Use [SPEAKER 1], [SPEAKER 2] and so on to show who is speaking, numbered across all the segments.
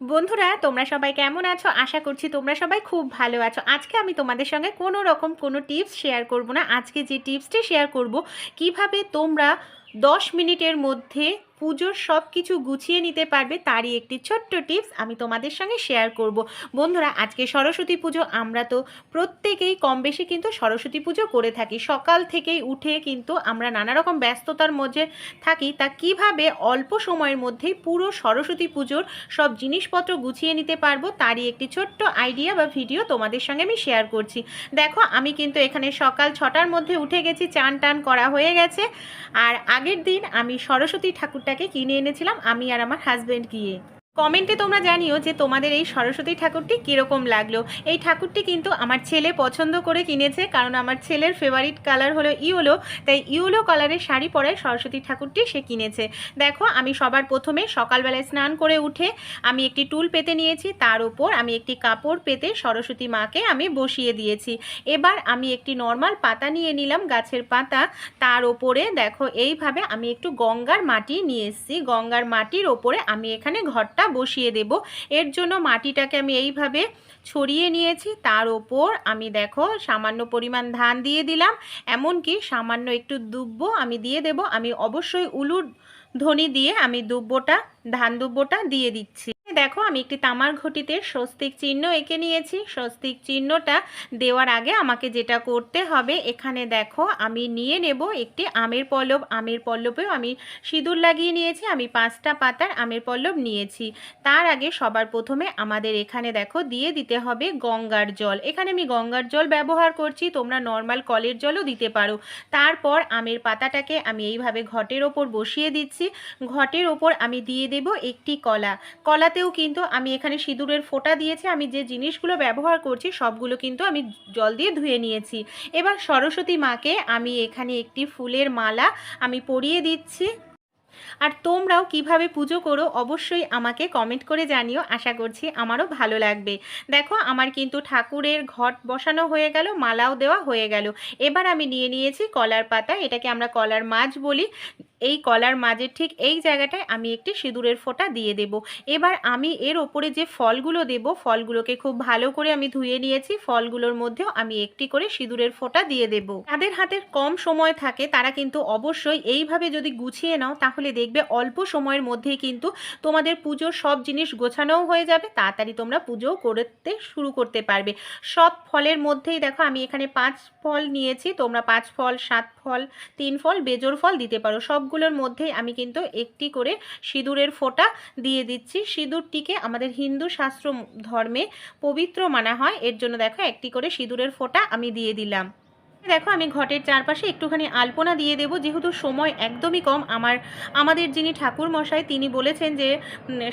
[SPEAKER 1] বন্ধুরা, তোমরা সবাই কেমন আছো? আশা করছি তোমরা সবাই খুব ভালো আছো। আজকে আমি তোমাদের সঙ্গে কোনো রকম কোনো টিপস শেয়ার করব না। আজকে যে টিপসটি শেয়ার করব, কীভাবে তোমরা দশ মিনিটের মধ্যে পুজোর সব কিছু গুছিয়ে নিতে পারবে, তারই একটি ছোট্ট টিপস আমি তোমাদের সঙ্গে শেয়ার করব। বন্ধুরা, আজকে সরস্বতী পুজো, আমরা তো প্রত্যেকেই কম বেশি কিন্তু সরস্বতী পুজো করে থাকি। সকাল থেকেই উঠে কিন্তু আমরা নানা রকম ব্যস্ততার মধ্যে থাকি। তা কীভাবে অল্প সময়ের মধ্যেই পুরো সরস্বতী পুজোর সব জিনিসপত্র গুছিয়ে নিতে পারব, তারই একটি ছোট্ট আইডিয়া বা ভিডিও তোমাদের সঙ্গে আমি শেয়ার করছি। দেখো, আমি কিন্তু এখানে সকাল ছটার মধ্যে উঠে গেছি, চান টান করা হয়ে গেছে। আর আগের দিন আমি সরস্বতী ঠাকুরটাকে কিনে এনেছিলাম আমি আর আমার হাজব্যান্ড গিয়ে। কমেন্টে তোমরা জানিও যে তোমাদের এই সরস্বতী ঠাকুরটি কীরকম লাগল। এই ঠাকুরটি কিন্তু আমার ছেলে পছন্দ করে কিনেছে, কারণ আমার ছেলের ফেভারিট কালার হলো ইউলো তাই ইউলো কালারের শাড়ি পরায় সরস্বতী ঠাকুরটি সে কিনেছে। দেখো, আমি সবার প্রথমে সকালবেলায় স্নান করে উঠে আমি একটি টুল পেতে নিয়েছি, তার উপর আমি একটি কাপড় পেতে সরস্বতী মাকে আমি বসিয়ে দিয়েছি। এবার আমি একটি নর্মাল পাতা নিয়ে নিলাম গাছের পাতা, তার ওপরে দেখো, এইভাবে আমি একটু গঙ্গার মাটি নিয়ে এসেছি। গঙ্গার মাটির ওপরে আমি এখানে ঘরটা বসিয়ে দেব। এর জন্য মাটিটাকে আমি এইভাবে ছড়িয়ে নিয়েছি। তার ওপর আমি দেখো সামান্য পরিমাণ ধান দিয়ে দিলাম। এমনকি সামান্য একটু দুব্বো আমি দিয়ে দেব। আমি অবশ্যই উলুর ধ্বনি দিয়ে আমি দুব্বোটা, ধান দুব্বোটা দিয়ে দিচ্ছি। দেখো, আমি একটি তামার ঘটিতে স্বস্তিক চিহ্ন এঁকে নিয়েছি। স্বস্তিক চিহ্নটা দেওয়ার আগে আমাকে যেটা করতে হবে, এখানে দেখো, আমি নিয়ে নেব একটি আমের পল্লব। আমের পল্লবেও আমি সিঁদুর লাগিয়ে নিয়েছি, আমি পাঁচটা পাতার আমের পল্লব নিয়েছি। তার আগে সবার প্রথমে আমাদের এখানে দেখো, দিয়ে দিতে হবে গঙ্গার জল। এখানে আমি গঙ্গার জল ব্যবহার করছি, তোমরা নর্মাল কলের জলও দিতে পারো। তারপর আমের পাতাটাকে আমি এইভাবে ঘটের ওপর বসিয়ে দিচ্ছি। ঘটের ওপর আমি দিয়ে দেব একটি কলা। কলাতেও কিন্তু আমি এখানে সিঁদুরের ফোঁটা দিয়েছি, আমি যে জিনিসগুলো ব্যবহার করছি সবগুলো কিন্তু আমি জল দিয়ে ধুয়ে নিয়েছি। এবার সরস্বতী মাকে আমি এখানে একটি ফুলের মালা আমি পরিয়ে দিচ্ছি। আর তোমরাও কীভাবে পুজো করো অবশ্যই আমাকে কমেন্ট করে জানিও, আশা করছি আমারও ভালো লাগবে। দেখো, আমার কিন্তু ঠাকুরের ঘট বসানো হয়ে গেল, মালাও দেওয়া হয়ে গেল। এবার আমি নিয়ে নিয়েছি কলার পাতা, এটাকে আমরা কলার মাছ বলি। এই কলার মাঝের ঠিক এই জায়গাটায় আমি একটি সিঁদুরের ফোঁটা দিয়ে দেব। এবার আমি এর ওপরে যে ফলগুলো দেব, ফলগুলোকে খুব ভালো করে আমি ধুয়ে নিয়েছি, ফলগুলোর মধ্যেও আমি একটি করে সিঁদুরের ফোঁটা দিয়ে দেব। তাদের হাতে কম সময় থাকে, তারা কিন্তু অবশ্যই এইভাবে যদি গুছিয়ে নাও, তাহলে দেখবে অল্প সময়ের মধ্যেই কিন্তু তোমাদের পুজোর সব জিনিস গোছানোও হয়ে যাবে, তাড়াতাড়ি তোমরা পুজোও করতে শুরু করতে পারবে। সব ফলের মধ্যেই দেখো, আমি এখানে পাঁচ ফল নিয়েছি, তোমরা পাঁচ ফল, সাত ফল, তিন ফল বেজোর ফল দিতে পারো। সবগুলোর মধ্যেই আমি কিন্তু একটি করে সিঁদুরের ফোঁটা দিয়ে দিচ্ছি। সিঁদুরটিকে আমাদের হিন্দু শাস্ত্র ধর্মে পবিত্র মানা হয়। এর জন্য দেখো একটি করে সিঁদুরের ফোঁটা আমি দিয়ে দিলাম। দেখো আমি ঘটের চারপাশে একটুখানি আলপনা দিয়ে দেবো। যেহেতু সময় একদমই কম, আমার, আমাদের যিনি ঠাকুর মশাই তিনি বলেছেন যে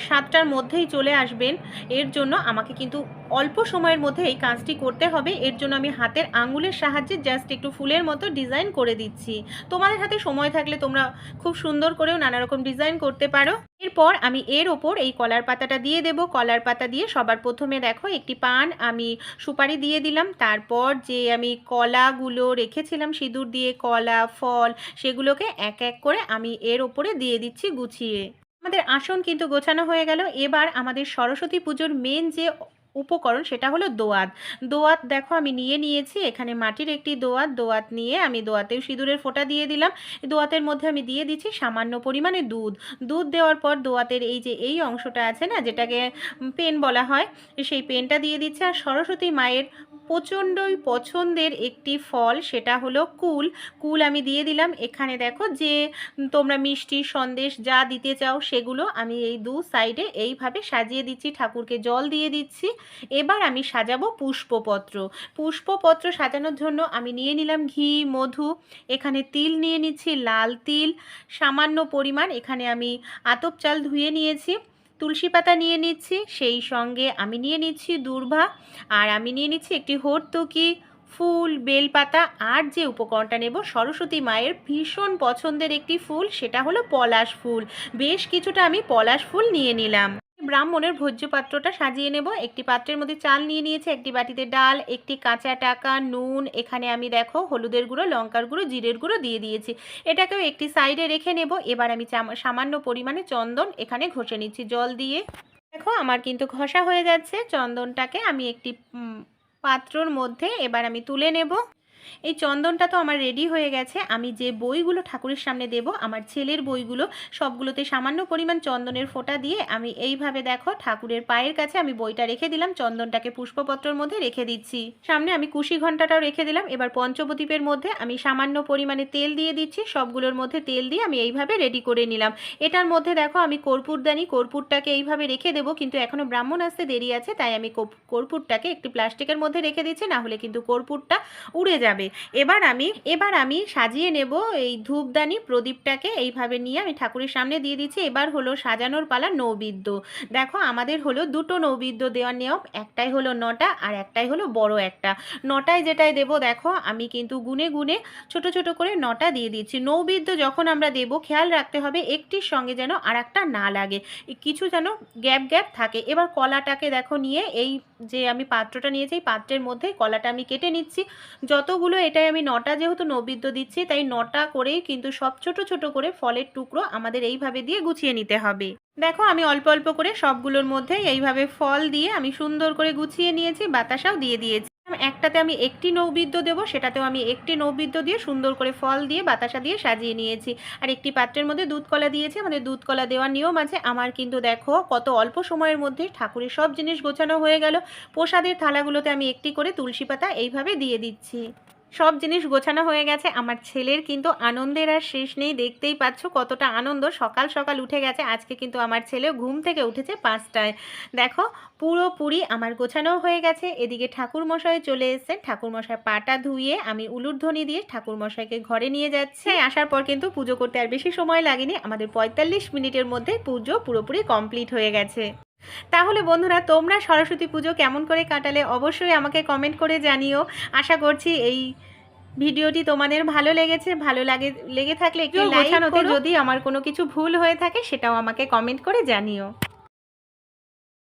[SPEAKER 1] সাতটার মধ্যেই চলে আসবেন। এর জন্য আমাকে কিন্তু অল্প সময়ের মধ্যে এই কাজটি করতে হবে। এর জন্য আমি হাতের আঙুলের সাহায্যে জাস্ট একটু ফুলের মতো ডিজাইন করে দিচ্ছি। তোমাদের হাতে সময় থাকলে তোমরা খুব সুন্দর করেও নানা রকম ডিজাইন করতে পারো। এরপর আমি এর ওপর এই কলার পাতাটা দিয়ে দেব। কলার পাতা দিয়ে সবার প্রথমে দেখো একটি পান আমি সুপারি দিয়ে দিলাম। তারপর যে আমি কলাগুলো রেখেছিলাম, সিঁদুর দিয়ে কলা, ফল, সেগুলোকে এক এক করে আমি এর ওপরে দিয়ে দিচ্ছি গুছিয়ে। আমাদের আসন কিন্তু গোছানো হয়ে গেল। এবার আমাদের সরস্বতী পুজোর মেন যে উপকরণ সেটা হলো দোয়াত। দোয়াত দেখো আমি নিয়ে নিয়েছি, এখানে মাটির একটি দোয়াত। দোয়াত নিয়ে আমি দোয়াতেও সিঁদুরের ফোঁটা দিয়ে দিলাম। দোয়াতের মধ্যে আমি দিয়ে দিচ্ছি সামান্য পরিমাণে দুধ। দুধ দেওয়ার পর দোয়াতের এই যে এই অংশটা আছে না, যেটাকে পেন বলা হয়, সেই পেনটা দিয়ে দিচ্ছে। আর সরস্বতী মায়ের প্রচণ্ডই পছন্দের একটি ফল, সেটা হলো কুল। কুল আমি দিয়ে দিলাম। এখানে দেখো যে তোমরা মিষ্টি সন্দেশ যা দিতে চাও সেগুলো আমি এই দু সাইডে এইভাবে সাজিয়ে দিচ্ছি, ঠাকুরকে জল দিয়ে দিচ্ছি। এবার আমি সাজাবো পুষ্পপত্র। পুষ্পপত্র সাজানোর জন্য আমি নিয়ে নিলাম ঘি, মধু, এখানে তিল নিয়ে নিচ্ছি, লাল তিল, সামান্য পরিমাণ। এখানে আমি আতপ চাল ধুয়ে নিয়েছি। তুলসী পাতা নিয়ে নিচ্ছি, সেই সঙ্গে আমি নিয়ে নিচ্ছি দূর্ভা, আর আমি নিয়ে নিচ্ছি একটি হর্তুকি, ফুল, বেলপাতা, আর যে উপকরণটা নেব সরস্বতী মায়ের ভীষণ পছন্দের একটি ফুল, সেটা হলো পলাশ ফুল। বেশ কিছুটা আমি পলাশ ফুল নিয়ে নিলাম। ব্রাহ্মণের ভোজ্য পাত্রটা সাজিয়ে নেব। একটি পাত্রের মধ্যে চাল নিয়ে নিয়েছে, একটি বাটিতে ডাল, একটি কাঁচা টাকা, নুন, এখানে আমি দেখো হলুদের গুঁড়ো, লঙ্কার গুঁড়ো, জিরের গুঁড়ো দিয়ে দিয়েছি। এটাকেও একটি সাইডে রেখে নেব। এবার আমি সামান্য পরিমাণে চন্দন এখানে ঘষে নিচ্ছি জল দিয়ে। দেখো আমার কিন্তু ঘষা হয়ে যাচ্ছে। চন্দনটাকে আমি একটি পাত্রর মধ্যে এবার আমি তুলে নেব। এই চন্দনটা তো আমার রেডি হয়ে গেছে। আমি যে বইগুলো ঠাকুরের সামনে দেব, আমার ছেলের বইগুলো, সবগুলোতে সামান্য পরিমাণ চন্দনের ফোঁটা দিয়ে আমি এইভাবে দেখো ঠাকুরের পায়ের কাছে আমি বইটা রেখে দিলাম, চন্দনটাকে পুষ্পপত্রের মধ্যে রেখে দিচ্ছি। সামনে আমি কুশি ঘন্টাটাও রেখে দিলাম, এবার পঞ্চবদ্বীপের মধ্যে আমি সামান্য পরিমাণে তেল দিয়ে দিচ্ছি, সবগুলোর মধ্যে তেল দিয়ে আমি এইভাবে রেডি করে নিলাম। এটার মধ্যে দেখো আমি কর্পূরদানি, কর্পূরটাকে এইভাবে রেখে দেবো, কিন্তু এখনও ব্রাহ্মণ আসতে দেরি আছে, তাই আমি কর্পূ- কর্পূরটাকে একটি প্লাস্টিকের মধ্যে রেখে দিচ্ছি, না হলে কিন্তু কর্পূরটা উড়ে যাবে। এবার আমি এবার আমি সাজিয়ে নেব এই ধূপদানি প্রদীপটাকে। এইভাবে নিয়ে আমি ঠাকুরের সামনে দিয়ে দিচ্ছি। এবার হলো সাজানোর পালা নৌবিদ্য দেখো, আমাদের হলো দুটো নৌবিদ্য দেওয়ার নিয়ম। একটাই হলো নটা আর একটাই হলো বড় একটা। নটায় যেটাই দেবো, দেখো, আমি কিন্তু গুনে গুনে ছোট ছোট করে নটা দিয়ে দিচ্ছি। নৌবিদ্য যখন আমরা দেবো, খেয়াল রাখতে হবে একটির সঙ্গে যেন আর একটা না লাগে। কিছু যেন গ্যাপ গ্যাপ থাকে। এবার কলাটাকে দেখো নিয়ে এই যে আমি পাত্রটা নিয়েছি, এই পাত্রের মধ্যে কলাটা আমি কেটে নিচ্ছি। যতগুলো এটাই আমি নটা যেহেতু নৈবেদ্য দিচ্ছি, তাই নটা করেই কিন্তু সব ছোট ছোট করে ফলের টুকরো আমাদের এইভাবে দিয়ে গুছিয়ে নিতে হবে। দেখো আমি অল্প অল্প করে সবগুলোর মধ্যে এইভাবে ফল দিয়ে আমি সুন্দর করে গুছিয়ে নিয়েছি, বাতাসাও দিয়ে দিয়েছি। একটাতে আমি একটি নৌবিদ্য দেবো, সেটাতেও আমি একটি নৌবিদ্য দিয়ে সুন্দর করে ফল দিয়ে, বাতাসা দিয়ে সাজিয়ে নিয়েছি। আর একটি পাত্রের মধ্যে দুধ কলা দিয়েছি, আমাদের দুধ কলা দেওয়ার নিয়ম আছে। আমার কিন্তু দেখো কত অল্প সময়ের মধ্যে ঠাকুরের সব জিনিস গোছানো হয়ে গেল। প্রসাদের থালাগুলোতে আমি একটি করে তুলসী পাতা এইভাবে দিয়ে দিচ্ছি। সব জিনিস গোছানো হয়ে গেছে আমার ছেলের কিন্তু আনন্দের আর শেষ নেই দেখতেই পাচ্ছ কতটা আনন্দ। সকাল সকাল উঠে গেছে আজকে কিন্তু আমার ছেলে ঘুম থেকে উঠেছে পাঁচটায়। দেখো পুরোপুরি আমার গোছানো হয়ে গেছে এদিকে ঠাকুরমশাই চলে এসেছেন ঠাকুরমশাই পাটা ধুয়ে আমি উলুধ্বনি দিয়ে ঠাকুরমশাইকে ঘরে নিয়ে যাচ্ছি। আসার পর কিন্তু পুজো করতে আর বেশি সময় লাগেনি আমাদের পঁয়তাল্লিশ মিনিটের মধ্যে পুজো পুরোপুরি কমপ্লিট হয়ে গেছে। তাহলে বন্ধুরা তোমরা সরস্বতী পুজো কেমন করে কাটালে অবশ্যই আমাকে কমেন্ট করে জানিও। আশা করছি এই ভিডিওটি তোমাদের ভালো লেগেছে ভালো লাগে লেগে থাকলে একটু লাইক
[SPEAKER 2] করো।
[SPEAKER 1] যদি আমার কোনো কিছু ভুল হয়ে থাকে সেটাও আমাকে কমেন্ট করে জানিও।